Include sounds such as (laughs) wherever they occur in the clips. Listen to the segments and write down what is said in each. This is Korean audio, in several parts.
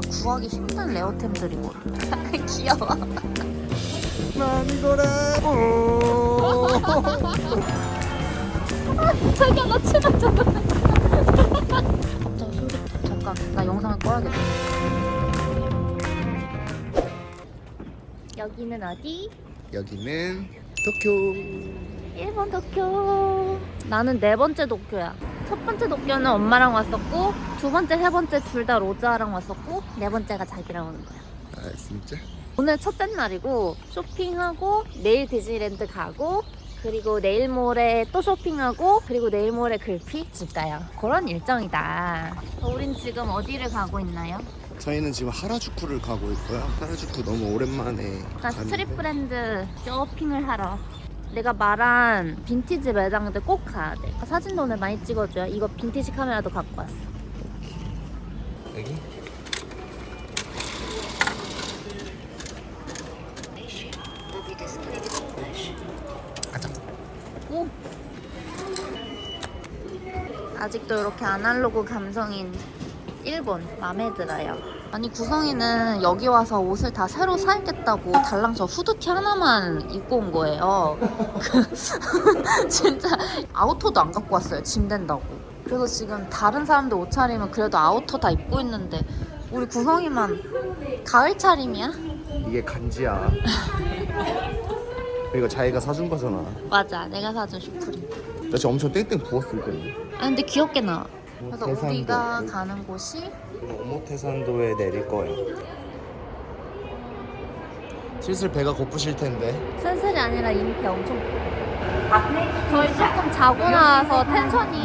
진짜 구하기 힘든 레어템들이거든. (laughs) 귀여워. 거래. 자기야 나 치마 잠깐만. 갑자기 힘들다. 잠깐 나 영상을 꺼야겠다. 여기는 어디? 여기는 도쿄. 일본 도쿄. 나는 네 번째 도쿄야. 첫 번째 도쿄는 엄마랑 왔었고, 두 번째, 세 번째 둘 다 로자랑 왔었고, 네 번째가 자기랑 오는 거야. 아 진짜? 오늘 첫째 날이고, 쇼핑하고, 내일 디즈니랜드 가고, 그리고 내일 모레 또 쇼핑하고, 그리고 내일 모레 글피 집 가요. 그런 일정이다. 우린 지금 어디를 가고 있나요? 저희는 지금 하라주쿠를 가고 있고요. 하라주쿠 너무 오랜만에. 나 가는- 스트릿 브랜드 쇼핑을 하러. 내가 말한 빈티지 매장들 꼭 가야 돼. 사진도 오늘 많이 찍어줘요. 이거 빈티지 카메라도 갖고 왔어. 여기? 가자. 오. 아직도 이렇게 아날로그 감성인 일본 마음에 들어요. 아니 구성이는 여기 와서 옷을 다 새로 사입겠다고 달랑 저 후드티 하나만 입고 온 거예요. 그 (laughs) 진짜 아우터도 안 갖고 왔어요. 짐 된다고. 그래서 지금 다른 사람들 옷 차림은 그래도 아우터 다 입고 있는데 우리 구성이만 가을 차림이야? 이게 간지야. 이거 자기가 사준 거잖아. 맞아, 내가 사준 슈프림. 나 지금 엄청 땡땡 부었을 텐데. 아 근데 귀엽게 나와. 그래서. 우리가 가는 곳이 오모테산도에 내릴 거예요. 슬슬 배가 고프실 텐데. 슬슬이 아니라 이미 배 엄청 고파. 저희 조금 자고 나서 텐션이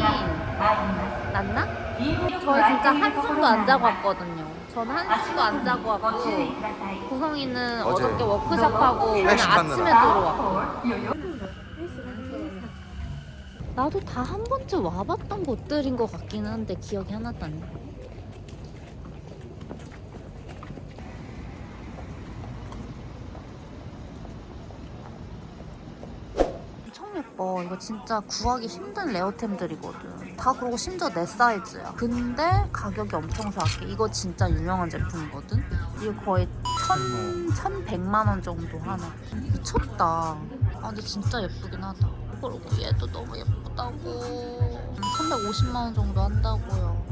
났나? 저희 진짜 한숨도 안 자고 왔거든요. 저는 한숨도 안 자고 왔고 구성이는 어제 어저께 워크숍하고 오늘 아침에. 들어왔고 나도 다 한 번쯤 와봤던 곳들인 것 같기는 한데 기억이 하나도 안 나. 엄청 예뻐. 이거 진짜 구하기 힘든 레어템들이거든. 다 그러고 심지어 내 사이즈야. 근데 가격이 엄청 싸게. 이거 진짜 유명한 제품이거든. 이거 거의 천, 천백만 원 정도 하나. 미쳤다. 아, 근데 진짜 예쁘긴 하다. 그리고 얘도 너무 예쁘다고. 350만 원 정도 한다고요.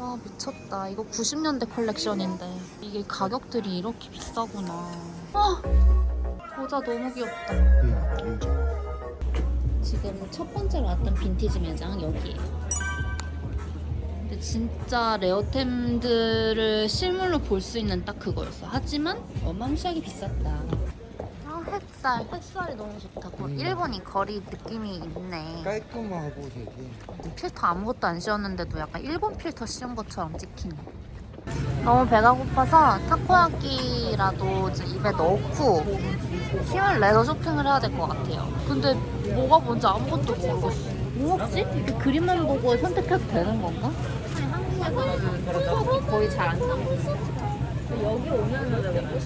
아, 미쳤다. 이거 90년대 컬렉션인데. 이게 가격들이 이렇게 비싸구나. 아! 모자 너무 귀엽다. 응. 지금 첫 번째로 왔던 빈티지 매장 여기에요. 근데 진짜 레어템들을 실물로 볼 수 있는 딱 그거였어. 하지만 어마무시하게 비쌌다. 아 햇살, 햇살이 너무 좋다. 그 음. 일본이 거리 느낌이 있네. 깔끔하고 되게. 근데 필터 아무것도 안 씌웠는데도 약간 일본 필터 씌운 것처럼 찍히네. 너무 배가 고파서 타코야끼라도 입에 넣고 힘을 내서 쇼핑을 해야 될 것 같아요. 근데 뭐가 뭔지 아무것도 모르겠어. 뭐 먹지? 이렇게 그림만 보고 선택해도 되는 건가? 아니 한국에서는 타코야끼 거의 잘 안사 먹어. 여기 오면은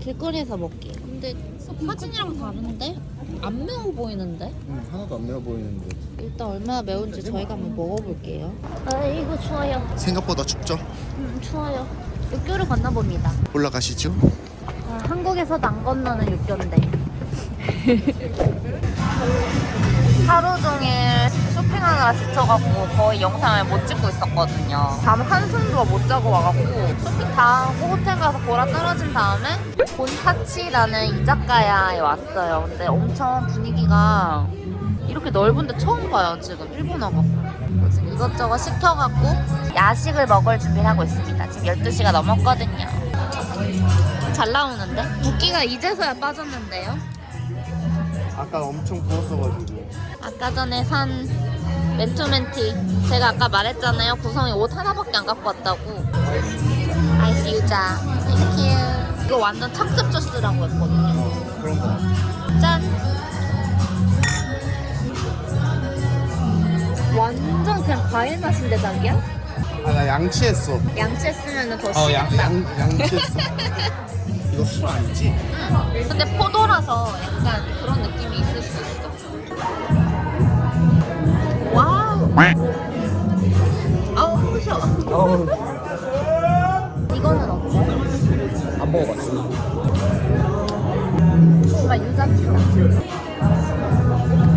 길거리에서 먹기. 근데 사진이랑 다른데? 안 매워 보이는데? 응, 하나도 안 매워 보이는데. 일단 얼마나 매운지 저희가 한번 먹어볼게요. 아이고 추워요. 생각보다 춥죠? 음, 추워요. 육교를 건너봅니다. 올라가시죠. 아, 한국에서도 안 건너는 육교인데. (laughs) 하루 종일 쇼핑하느라 지쳐갖고 거의 영상을 못 찍고 있었거든요. 잠 한숨도 못 자고 와갖고 쇼핑 다 하고 호텔 가서 보라 떨어진 다음에 본타치라는 이자카야에 왔어요. 근데 엄청 분위기가 이렇게 넓은데 처음 봐요 지금 일본어가. 지금 이것저것 시켜갖고 야식을 먹을 준비를 하고 있습니다. 지금 12시가 넘었거든요. 잘 나오는데? 붓기가 이제서야 빠졌는데요? 아까 엄청 부었어가지고. 아까 전에 산 맨투맨티 제가 아까 말했잖아요 구성이 옷 하나밖에 안 갖고 왔다고 아이스 유자 땡큐 이거 완전 착즙 주스라고 했거든요 그런 거. 짠 완전 그냥 과일 맛인데 자기야? 아, 나 양치했어. 양치했으면 더 어, 양, 양, 양치했어. (laughs) 이거 술 아니지? 응. 근데 포도라서 약간 그런 느낌이 있을 수 있어. 와우. 아우, 무서워. 어, 이거는 어때? 안 먹어봤어. 정말 유자치다.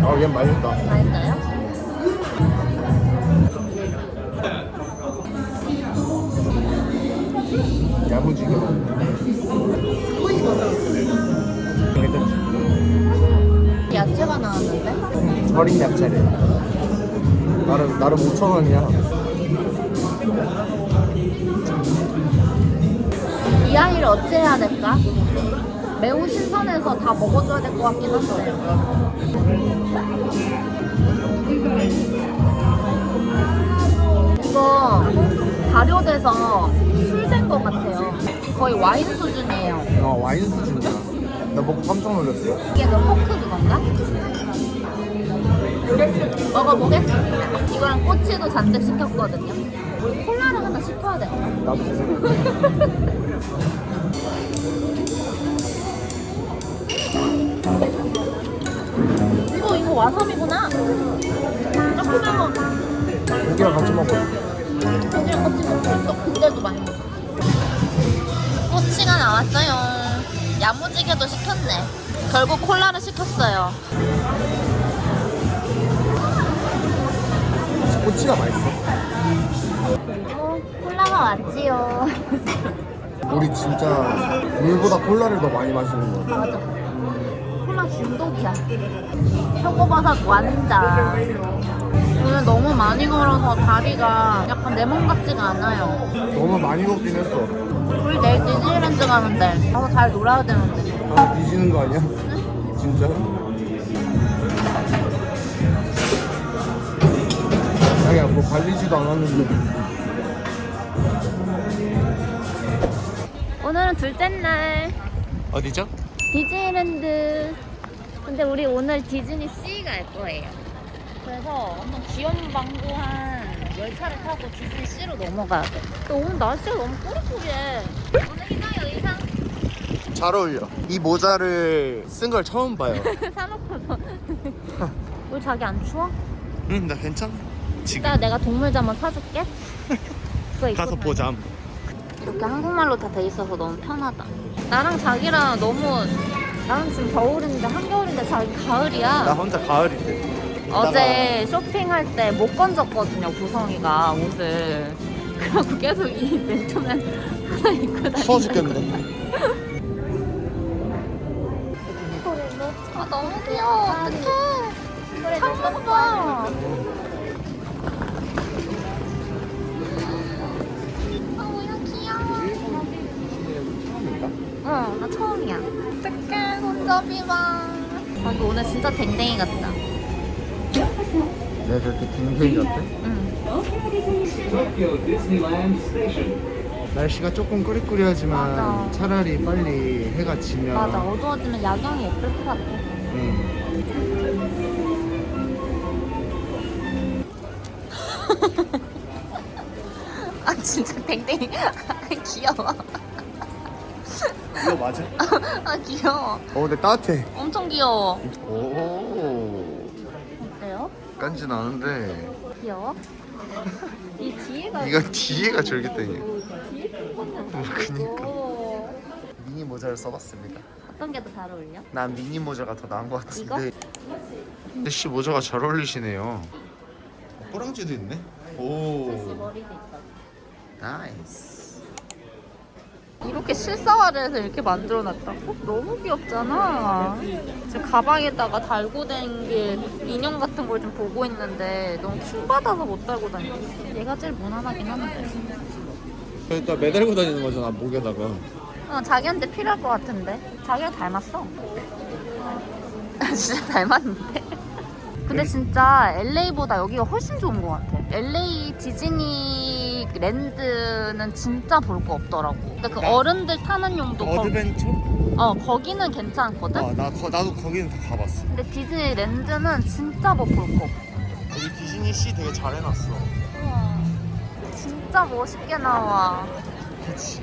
아, 얘 맛있다. 맛있어요? 야무지게. 괜찮지? 야채가 나왔는데? 절인 야채래. 나름, 나름 5,000원이야. 이 아이를 어찌 해야 될까? 매우 신선해서 다 먹어줘야 될 것 같긴 한데. 이거 발효돼서 술된것 같아요. 거의 와인 수준이에요. 어, 와인 수준이야. 나 먹고 깜짝 놀랐어. 이게 그 포크 그건가? 먹어보겠습니다. 이거랑 꼬치도 잔뜩 시켰거든요. 우리 콜라를 하나 시켜야 되나? 나도. 이거 이거 와사비구나. 조그만 거. 고기랑 같이 먹어. 고기랑 같이 먹고 있어. 근데도 많이 먹어. 꼬치가 나왔어요. 야무지게도 시켰네. 결국 콜라를 시켰어요. 꼬치가 맛있어. 어, 콜라가 왔지요. (laughs) 우리 진짜 물보다 콜라를 더 많이 마시는 거 같아. 맞아. 콜라 중독이야. 표고버섯 완자. 오늘 너무 많이 걸어서 다리가 약간 내 몸 같지가 않아요. 너무 많이 먹긴 했어. 우리 내일 디즈니랜드 가는데 가서 잘 놀아야 되는데. 뒤지는 거 아니야? 진짜? 자기야 뭐 갈리지도 않았는데 오늘은 둘째 날 어디죠? 디즈니랜드. 근데 우리 오늘 디즈니 씨갈 거예요. 그래서 엄청 귀염방구한 열차를 타고 디즈니 씨로 넘어가야 돼. 근데 오늘 날씨가 너무 꾸리꾸리해. 오늘 희정이 의상 잘 어울려 이 모자를 쓴 걸 처음 봐요 (laughs) 사놓고서. (laughs) 우리 자기 안 추워? 응 나 괜찮아 지금 이따 내가 동물 잠옷 사줄게. (laughs) 그거 입고 가서 다녀. 보자 이렇게 한국말로 다 돼 있어서 너무 편하다. 나랑 자기랑 너무 나는 지금 겨울인데 한겨울인데 자기 가을이야. 나 혼자 가을인데 어제 쇼핑할 때 못 건졌거든요 구성이가 옷을. (laughs) 그래갖고 계속 이 맨투맨 하나 입고 다니고. 추워 죽겠네 아 너무 귀여워. 어떡해. 창문 봐. 아. 응, 나 처음이야. 어떡해, 손잡이 봐. 아, 이 오늘 진짜 댕댕이 같다. 내가 저렇게 댕댕이 같아? 응. 날씨가 조금 꾸리꾸리하지만 맞아. 차라리 빨리 해가 지면 맞아, 어두워지면 야경이 예쁠 것 같아. 응. (laughs) 아, 진짜 댕댕이. (laughs) 귀여워. 이거 맞아? (laughs) 아, 귀여워. 어 근데 따뜻해 엄청 귀여워. 오? 깐지나는데 귀여워? 이 뒤에가. 이거 뒤에가 졸깃대냐 뒤에 어, 그니까 오. 미니 모자를 써봤습니다 어떤 게 더 잘 어울려? 난 미니 모자가 더 나은 것? 같은데 씨 모자가 잘 어울리시네요 호랑지도 있네 사실 오 머리도 있다. 나이스 이렇게 실사화를 해서 이렇게 만들어 놨다고? 너무 귀엽잖아. 지금 가방에다가 달고 다니는 인형 같은 걸 좀 보고 있는데 너무 킹받아서 못 달고 다니고. 얘가 제일 무난하긴 한데. 일단 매달고 다니는 거잖아 목에다가 어, 자기한테 필요할 것 같은데. 자기랑 닮았어. 진짜 닮았는데. 근데 진짜 LA보다 여기가 훨씬 좋은 것 같아. LA 디즈니 랜드는 진짜 볼 거 없더라고. 근데 그 나- 어른들 타는 용도 거, 어드벤처? 어 거기는 괜찮거든. 아, 나, 거, 나도 거기는 다 가봤어 근데 디즈니 랜드는 진짜 뭐 볼 거 없어. 여기 디즈니 씨 되게 잘 해놨어 우와, 진짜 멋있게 나와. 그치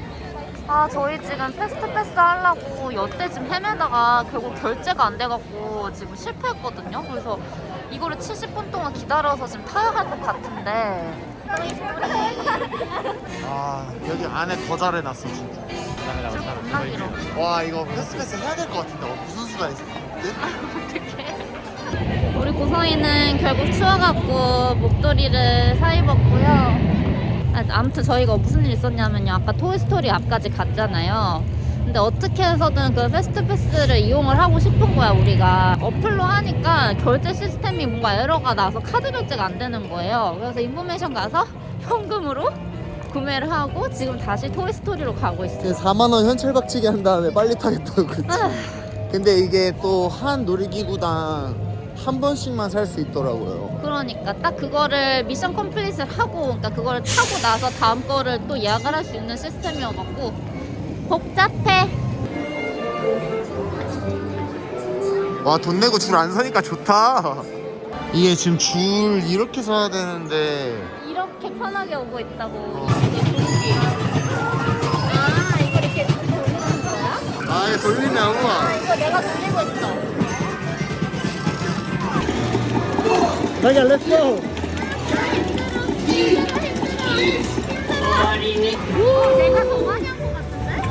아 저희 지금 패스트 패스 하려고 여태 지금 헤매다가 결국 결제가 안 돼갖고 지금 실패했거든요. 그래서 이거를 70분 동안 기다려서 지금 타야 할 것 같은데 아 여기 안에 더 잘해놨어 진짜. 겁나 길어. 와 이거 패스패스 해야 될 것 같은데 어, 무슨 수가 있어? 우리 고성이는 결국 추워갖고 목도리를 사 입었고요. 아, 아무튼 저희가 무슨 일 있었냐면요. 아까 토이스토리 앞까지 갔잖아요. 근데 어떻게 해서든 그 패스트 패스를 이용을 하고 싶은 거야 우리가 어플로 하니까 결제 시스템이 뭔가 에러가 나서 카드 결제가 안 되는 거예요 그래서 인포메이션 가서 (laughs) 현금으로 구매를 하고 지금 다시 토이스토리로 가고 있어요 4만 원 현찰 박치기 한 다음에 빨리 타겠다고 그랬지. 아. 근데 이게 또 한 놀이기구당 한 번씩만 살 수 있더라고요. 그러니까 딱 그거를 미션 컴플릿을 하고 그러니까 그거를 타고 나서 다음 거를 또 예약을 할 수 있는 시스템이어갖고 복잡해 와 돈 내고 줄안 서니까 좋다. 이게 지금 줄 이렇게 서야 되는데 이렇게 편하게 오고 있다고 어. 아 이거 이렇게 돌리는 거야? 아 이거 내가 돌리고 있어 자기야 렛츠고. 내가 더 많이 한 것 같은데?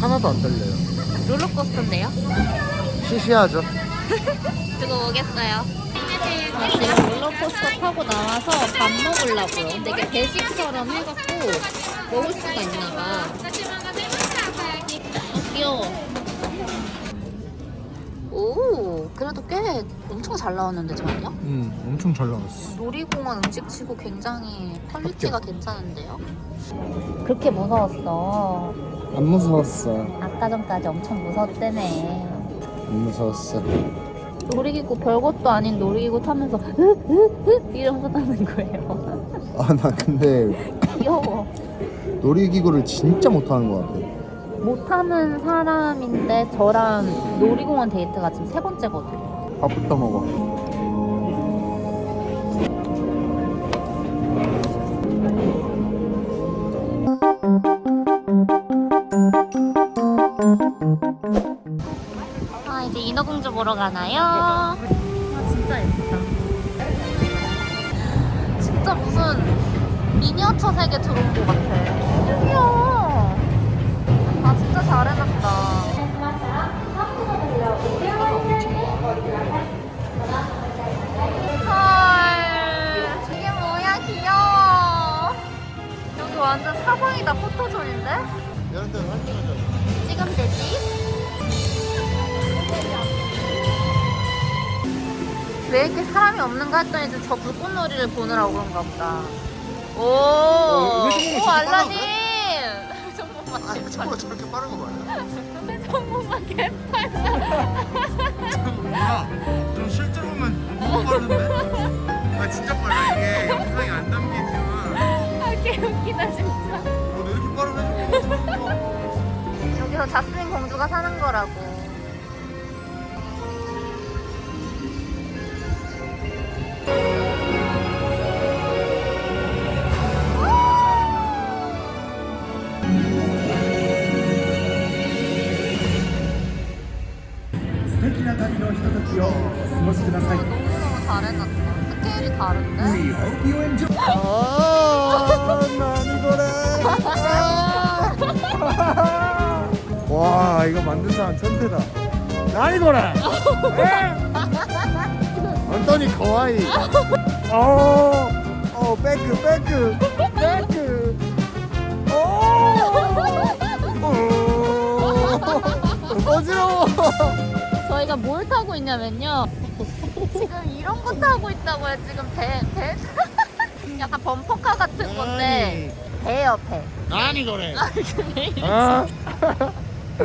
하나도 안 떨려요. 롤러코스터인데요? 시시하죠. (laughs) 두고 오겠어요 아, 지금 롤러코스터 타고 나와서 밥 먹으려고요 근데 이게 배식처럼 해갖고 먹을 수가 있나봐 어, 귀여워 오 그래도 꽤 엄청 잘 나왔는데 저는요? 응 엄청 잘 나왔어. 놀이공원 음식치고 굉장히 퀄리티가 괜찮은데요? 그렇게 무서웠어 안 무서웠어. 아까 전까지 엄청 무서웠다며 안 무서웠어. 놀이기구 별것도 아닌 놀이기구 타면서 이러면서 타는 거예요 아 나 근데 귀여워 놀이기구를 진짜 못하는 것 같아. 못하는 사람인데 저랑 놀이공원 데이트가 지금 세 번째거든요 밥부터 먹어. 보러 가나요? 아 진짜 예쁘다 진짜 무슨 미니어처 세계 들어온 것 같아 귀여워 아 진짜 잘 해놨다 헐 이게 뭐야 귀여워 여기 완전 사방이 다 포토존인데? 이런 데는 활동하자. 찍으면 되지? 왜 이렇게 사람이 없는가 했더니 저 불꽃놀이를 보느라고 그런가 보다. 오, 어, 왜오 알라딘. (laughs) 정말 아 개빨. 친구가 저렇게 빠른 거 봐요. (laughs) 정말 개빨. 좀 실제로 보면 너무 빠른데? 아 진짜 빨라 이게 영상이 안 담기지만 아 개웃기다 진짜. 어, 왜 이렇게 빠르네? 여기서 자스민 공주가 사는 거라고. 너무너무 잘해놨다. 스케일이 다른데? 아, 나니 거래. 와, 이거 만든 사람 천재다. 나니 거래. 안토니 거와이. 어, 어, 백크, 백크, 백크. 오, 오, 어지러워. 저희가 뭘 타고 있냐면요. 지금 이런 거 타고 있다고요. 지금 배, 배. (laughs) 약간 범퍼카 같은 건데 배요 배. 나니 거래. 아. (laughs)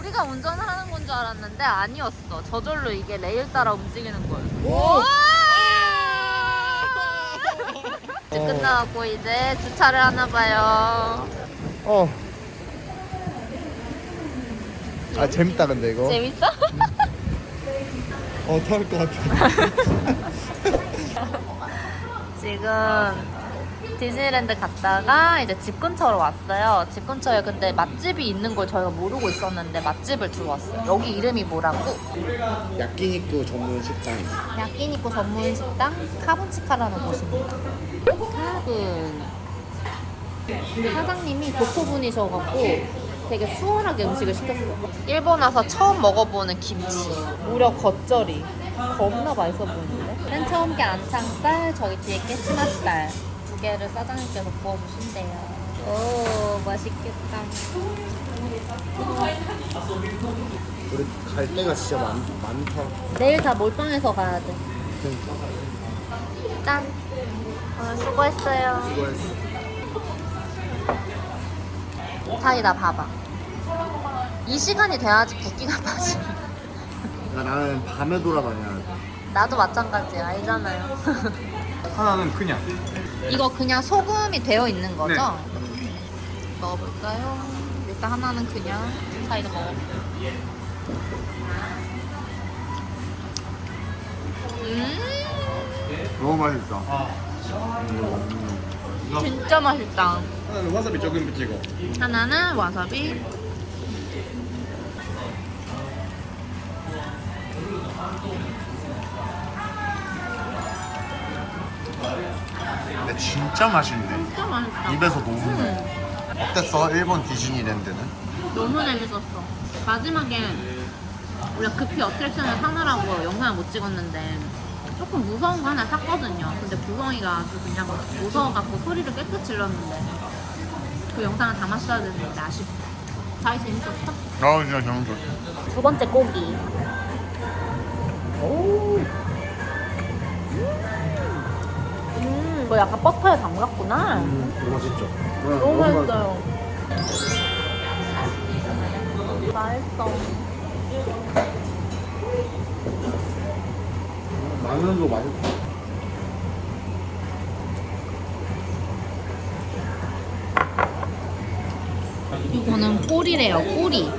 우리가 운전을 하는 건 줄 알았는데 아니었어. 저절로 이게 레일 따라 움직이는 거였어. 오. 일찍 어. (laughs) 끝나고 이제 주차를 하나 봐요. 어. 아 재밌다 근데 이거. 재밌어? 어 토할 것 같아. (laughs) 지금 디즈니랜드 갔다가 이제 집 근처로 왔어요. 집 근처에 근데 맛집이 있는 걸 저희가 모르고 있었는데 맛집을 들어왔어요. 여기 이름이 뭐라고? 야끼니쿠 전문 식당. 야끼니쿠 전문 식당 카본치카라는 곳입니다. 카본 사장님이 교토분이셔갖고 되게 수월하게 음식을 시켰어요. 일본 와서 처음 먹어보는 김치. 무려 겉절이. 겁나 맛있어 보이는데? 맨 처음 게 안창살, 저기 뒤에 깨치맛살 두 개를 사장님께서 구워주신대요. 오 맛있겠다. 우리 갈 데가 진짜 많, 많다. 내일 다 몰빵해서 가야 돼. 짠. 오늘 수고했어요. 수고했어. 자기 나 봐봐. 이 시간이 돼야지 붓기가 (laughs) 빠지. 야, 나는 밤에 돌아다녀야 돼. 나도 마찬가지야. 알잖아요. (laughs) 하나는 그냥 이거 그냥 소금이 되어 있는 거죠? 네. 먹어볼까요? 일단 하나는 그냥 사이드 먹어. 음, 너무 맛있다. 진짜 맛있다. 하나는 와사비 조금 붙이고 하나는 와사비. 근데 진짜 맛있네. 진짜 맛있다. 입에서 녹네. 어땠어? 일본 디즈니랜드는? 너무 재밌었어. 마지막에 우리가 급히 어트랙션을 사느라고 영상을 못 찍었는데 조금 무서운 거 하나 샀거든요. 근데 구성이가 아주 그냥 무서워갖고 소리를 깨끗이 질렀는데 그 영상을 담았어야 되는데 아쉽다. 잘 재밌었어? 아 진짜 재밌었어. 두 번째 고기. 음, 이거 약간 버터에 담갔구나. 맛있죠? 너무 맛있어요. 맛있어. 라면도 맛있어. 이거는 꼬리래요, 꼬리.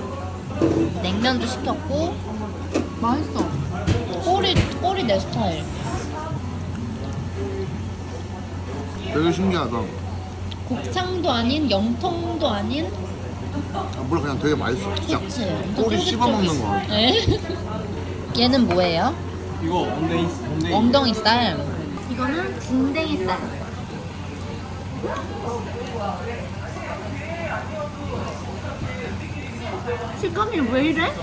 냉면도 시켰고, 맛있어. 꼬리, 꼬리 내 스타일. 되게 신기하다. 곱창도 아닌, 영통도 아닌, 아, 몰라 그냥 되게 맛있어. 그치? 꼬리 씹어 먹는 거. 같아. 네. (laughs) 얘는 뭐예요? 이거 엉덩이 엉덩이 엉덩이 살. 이거는 궁뎅이 살. 식감이 왜 이래?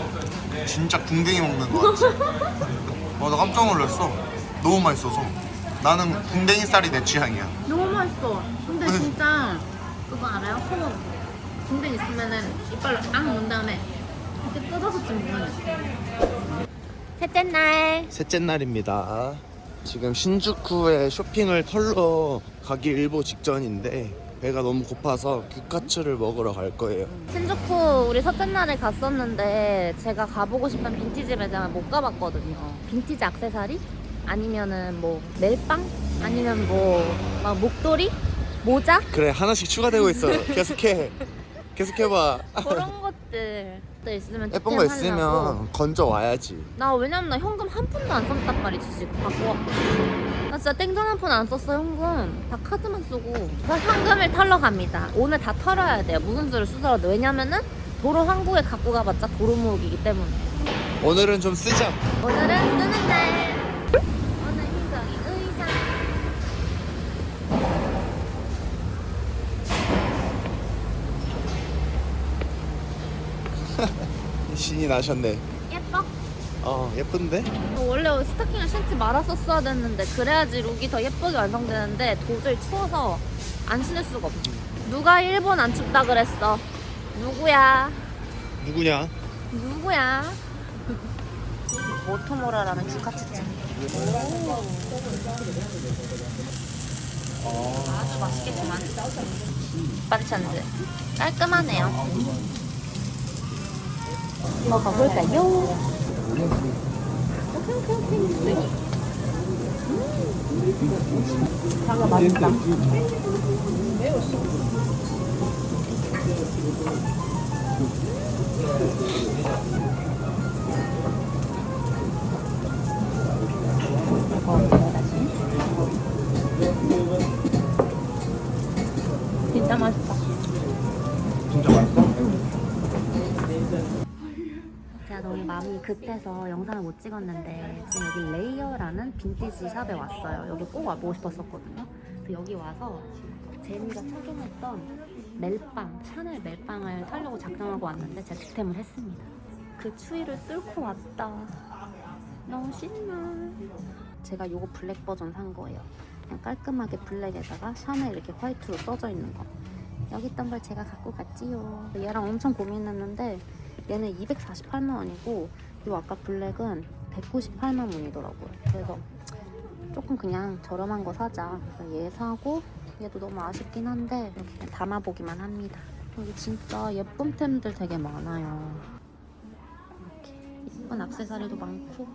진짜 궁뎅이 먹는 거 같지? (laughs) 와, 나 깜짝 놀랐어. 너무 맛있어서. 나는 궁뎅이 쌀이 내 취향이야. 너무 맛있어. 근데 네. 진짜 그거 알아요? 코 궁뎅이 있으면은 이빨로 딱 넣은 다음에 이렇게 뜯어서 씹는 셋째 날. 셋째 날입니다. 지금 신주쿠에 쇼핑을 털러 가기 일보 직전인데 배가 너무 고파서 규카츠를 먹으러 갈 거예요. 신주쿠 우리 첫째 날에 갔었는데 제가 가보고 싶은 빈티지 매장을 못 가봤거든요. 빈티지 액세서리? 아니면은 뭐 멜빵? 아니면 뭐 막 목도리? 모자? 그래 하나씩 추가되고 있어. 계속해. 계속해봐. (laughs) 그런 것들 또 있으면 예쁜 거 득템하려고. 있으면 건져 와야지. 나 왜냐면 나 현금 한 푼도 안 썼단 말이지 지금 갖고 나 진짜 땡전 한 푼 안 썼어 현금. 다 카드만 쓰고. 그래서 현금을 털러 갑니다. 오늘 다 털어야 돼요. 무슨 수를 쓰더라도. 왜냐면은 도로 항구에 갖고 가봤자 도로 모으기이기 때문에. 오늘은 좀 쓰자. 오늘은 쓰는 날 오늘 희정이 의상 신이 나셨네. 예뻐? 어 예쁜데? 원래 스타킹을 신지 말았었어야 됐는데 그래야지 룩이 더 예쁘게 완성되는데 도저히 추워서 안 신을 수가 없어. 누가 일본 안 춥다 그랬어? 누구야? 누구냐? 누구야? (laughs) 모토모라라는 규카츠찜 아주 맛있겠구만. 반찬들 깔끔하네요 먹어볼까요? 오케이 자기가 맛있다. 진짜 맛있다. 진짜 맛있어? 제가 너무 마음이 급해서 영상을 못 찍었는데 지금 여기 레이어라는 빈티지 샵에 왔어요. 여기 꼭 와보고 싶었었거든요. 근데 여기 와서 제니가 착용했던 멜빵, 샤넬 멜빵을 사려고 작정하고 왔는데 제가 득템을 했습니다. 그 추위를 뚫고 왔다. 너무 신나. 제가 요거 블랙 버전 산 거예요. 그냥 깔끔하게 블랙에다가 샤넬 이렇게 화이트로 써져 있는 거. 여기 있던 걸 제가 갖고 갔지요. 얘랑 엄청 고민했는데 얘는 248만 원이고 요 아까 블랙은 198만 원이더라고요. 그래서 조금 그냥 저렴한 거 사자. 그래서 얘 사고 얘도 너무 아쉽긴 한데 이렇게 담아보기만 합니다. 여기 진짜 예쁜 템들 되게 많아요. 이렇게 예쁜 액세서리도 많고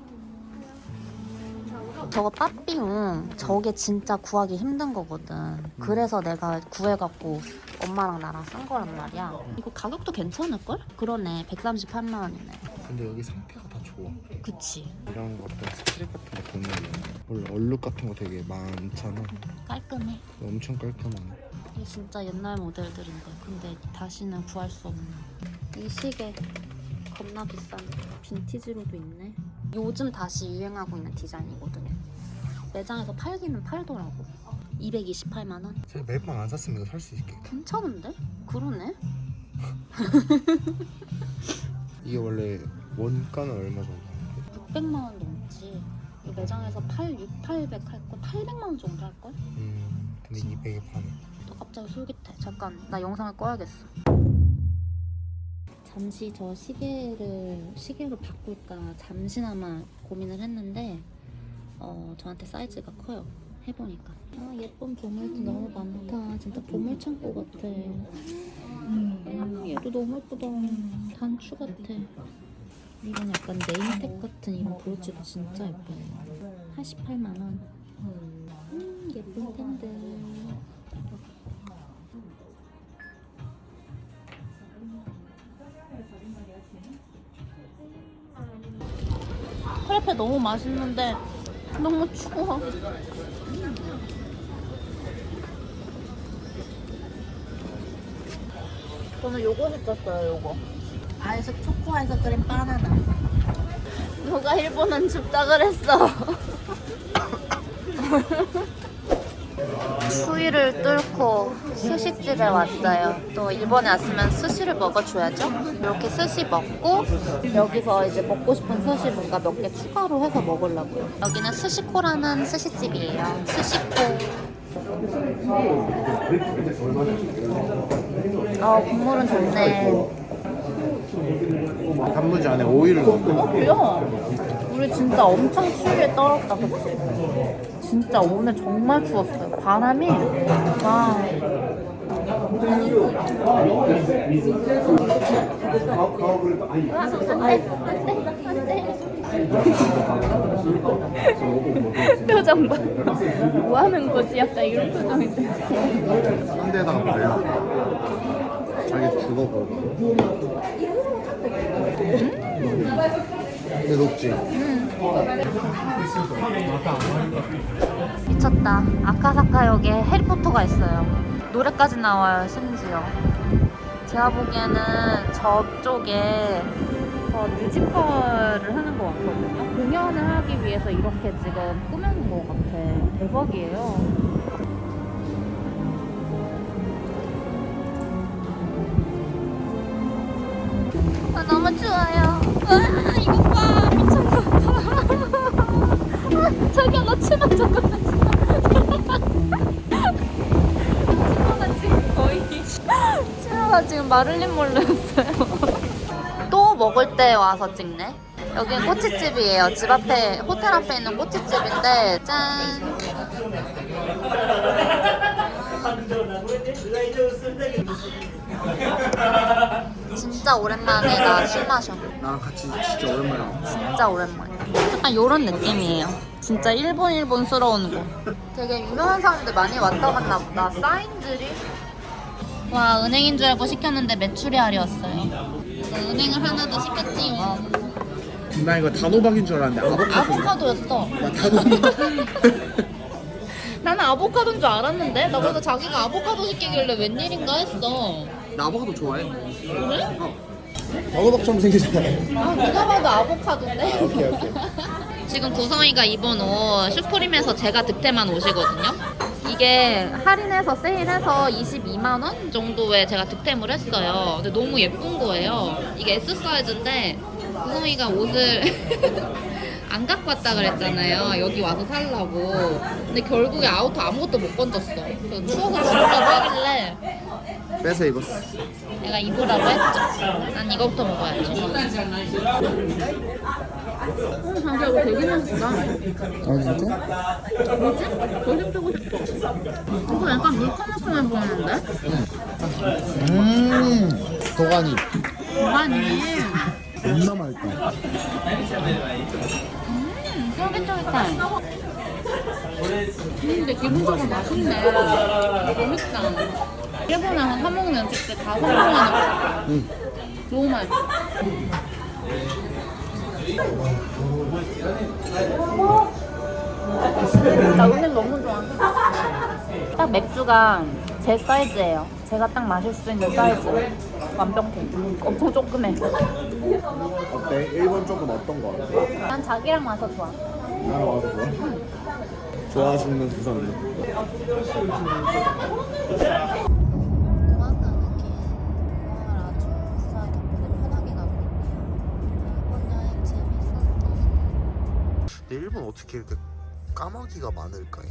저거 빠삐용 저게 진짜 구하기 힘든 거거든. 그래서 내가 구해갖고 엄마랑 나랑 산 거란 말이야. 이거 가격도 괜찮을걸? 그러네. 138만 원이네. 근데 여기 상태가 다 좋아. 그치. 이런 거 어떤 스트립 같은 거 보면 원래 얼룩 같은 거 되게 많잖아. 깔끔해. 엄청 깔끔하네. 이게 진짜 옛날 모델들인데. 근데 다시는 구할 수 없는. 이 시계 겁나 비싼 빈티지로도 있네. 요즘 다시 유행하고 있는 디자인이거든요. 매장에서 팔기는 팔더라고. 228만 원. 제가 멜빵 안 이거 살수 있겠다. 괜찮은데? 그러네. (laughs) 이게 원래 원가는 얼마 정도? 600만 원 넘지. 이 매장에서 8, 6, 800 할 거, 800만 원 정도 할 걸? 음, 근데 200에 파네. 또 갑자기 솔깃해. 잠깐, 나 영상을 꺼야겠어. 잠시 저 시계를 시계로 바꿀까 잠시나마 고민을 했는데 어 저한테 사이즈가 커요. 해보니까 아 예쁜 보물도 너무 많다. 진짜 보물 창고 같아. 음, 얘도 너무 예쁘다. 단추 같아. 이런 약간 네임택 같은 이런 브로치도 진짜 예쁘네. 88만 원. 음 예쁜 텐데. 크레페 너무 맛있는데 너무 추워. 저는 요거 시켰어요, 요거. 아이스 초코 아이스크림 바나나. 누가 일본은 춥다 그랬어. (laughs) (laughs) 추위를 뚫고 스시집에 왔어요. 또 일본에 왔으면 스시를 먹어줘야죠. 이렇게 스시 먹고 여기서 이제 먹고 싶은 스시 뭔가 몇 개 추가로 해서 먹으려고요. 여기는 스시코라는 스시집이에요. 스시코. 아 국물은 좋네. 단무지 안에 오이를 넣어. 야 우리 진짜 엄청 추위에 떨었다 그치? 진짜 오늘 정말 추웠어요 바람이 와 표정 봐. 뭐 하는 거지? 약간 이런 표정인데. 한 대에다가 발라. 자기 죽어버려. 근데 녹지? 미쳤다. 아카사카역에 해리포터가 있어요. 노래까지 나와요, 심지어. 제가 보기에는 저쪽에 어, 뮤지컬을 하는 것 같거든요. 공연을 하기 위해서 이렇게 지금 꾸며놓은 것 같아. 대박이에요. 너무 추워요. 와, 이거 봐. 미쳤나 봐. 아, 자기야, 나 치마 잠깐만. 지금 마를린 몰르였어요. 또 먹을 때 와서 찍네. 여기는 꼬치집이에요. 집 앞에, 호텔 앞에 있는 꼬치집인데, 짠. 진짜 오랜만에 나 술 마셔. 나랑 같이 진짜 오랜만에 진짜 오랜만에. 약간 요런 느낌이에요. 진짜 일본 일본스러운 곳. 되게 유명한 사람들 많이 왔다 갔나 보다. 사인들이. 와 은행인 줄 알고 시켰는데 메추리알이었어요. 은행을 하나 더 시켰지요. 나 이거 단호박인 줄 알았는데 아보카도였어. 나 단호박 (laughs) 나는 아보카도인 줄 알았는데 나 그래서 자기가 아보카도 시키길래 웬일인가 했어. 나 아보카도 좋아해 그래? 단호박처럼 생기잖아 아 누가 봐도 아보카도인데. 오케이, 오케이. (laughs) 지금 구성이가 입은 옷 슈프림에서 제가 득템한 옷이거든요. 이게 할인해서 세일해서 22만 원 정도에 제가 득템을 했어요. 근데 너무 예쁜 거예요. 이게 S 사이즈인데 구성이가 옷을 (laughs) 안 갖고 왔다 그랬잖아요. 여기 와서 살라고. 근데 결국에 아우터 아무것도 못 건졌어. 그래서 추워서 죽으려고 하길래 뺏어 입었어 내가 입으라고 했죠. 난 이거부터 먹어야지. 어, 자기야 이거 되게 맛있다. 아 진짜? 뭐지? 더 시키고 싶어. 이거 약간 물컹물컹해 보이는데? 음 도가니 아니. 존나 맛있다 음, 쫄깃쫄깃해. 음, 근데 기본적으로 맛있네. 맛있다. 일본에서 사먹는 음식들 다 성공하는 거. 응. 너무 맛있어. 나 은행 너무 좋아. 딱 맥주가 제 사이즈예요. 제가 딱 마실 수 있는 사이즈. 완벽해. 엄청 조그매. 어때? 일본 쪽은 어떤 거 같아? 난 자기랑 와서 좋아. 나랑 와서 좋아? 길 여행을 아주 부산 덕분에 편하게 가고 있네요. 이번 여행 재밌었다. 근데 일본 어떻게 이렇게 까마귀가 많을까?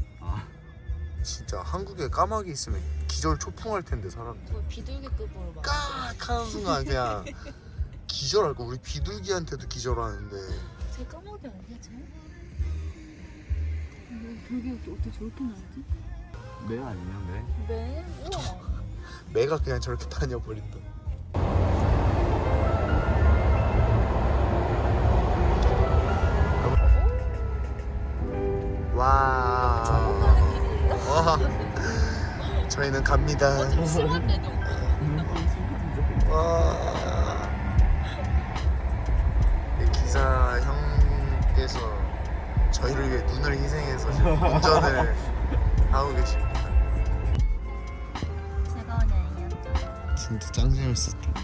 진짜 한국에 까마귀 있으면 기절 초풍할 텐데 사람들 저 비둘기급으로 막. 깍 하는 순간 그냥 (laughs) 기절할 거 우리 비둘기한테도 기절하는데 제 까마귀 아니야 쟤? 되게 어떻게 저렇게 나지? 매 아니냐 매? 네. 우와. (laughs) 매가 그냥 저렇게 (laughs) 다녀버린다 저희는 갑니다. 와. 이 기사 형께서 저희를 위해 눈을 희생해서 지금 운전을 (laughs) 하고 계십니다. 즐거운 여행이었죠. 진짜 짱 재밌었다.